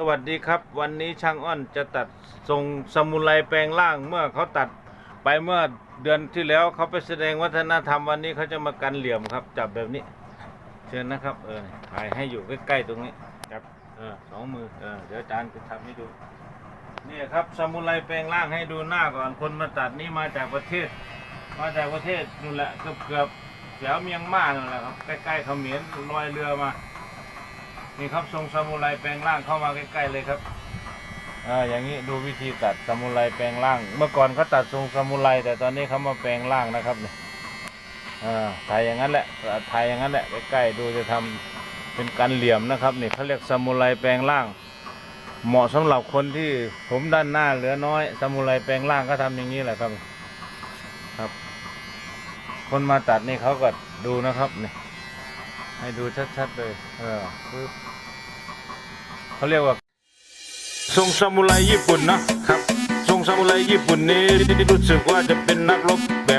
สวัสดีครับ วันนี้ช่างอ้อนจะตัดทรงสมุไรแปลงร่างเมื่อเขาตัดไปเมื่อเดือนที่แล้วเขาไปแสดงวัฒนธรรมวันนี้เขาจะมากันเหลี่ยมครับ จับแบบนี้ เชิญนะครับ เออถ่ายให้อยู่ใกล้ๆตรงนี้จับเออสองมือเออเดี๋ยวอาจารย์จะทำให้ดูนี่ครับสมุไรแปลงร่างให้ดูหน้าก่อนคนมาตัดนี่มาจากประเทศ มาจากประเทศนู่นแหละเกือบเกือบแถวเมียงมานั่นแหละครับใกล้ๆเขมรลอยเรือมา นี่ครับทรงซามูไรแปลงร่างเข้ามาใกล้ๆเลยครับอ่าอย่างนี้ดูวิธีตัดซามูไรแปลงร่าง เมื่อก่อนเขาตัดทรงซามูไรแต่ตอนนี้เขามาแปลงร่างนะครับเนี่ยอ่าถ่ายอย่างนั้นแหละถ่ายอย่างนั้นแหละใกล้ๆดูจะทำเป็นการเหลี่ยมนะครับนี่เขาเรียกซามูไรแปลงร่าง เหมาะสำหรับคนที่ผมด้านหน้าเหลือน้อยซามูไรแปลงร่างก็ทำอย่างนี้แหละครับ ครับ คนมาตัดนี่เขาก็ดูนะครับนี่ ให้ดูชัดๆเลย เออปึ๊บเขาเรียกว่า ทรงซามูไรญี่ปุ่นนะครับ ทรงซามูไรญี่ปุ่นนี้รู้สึกว่าจะเป็นนักรบแบบ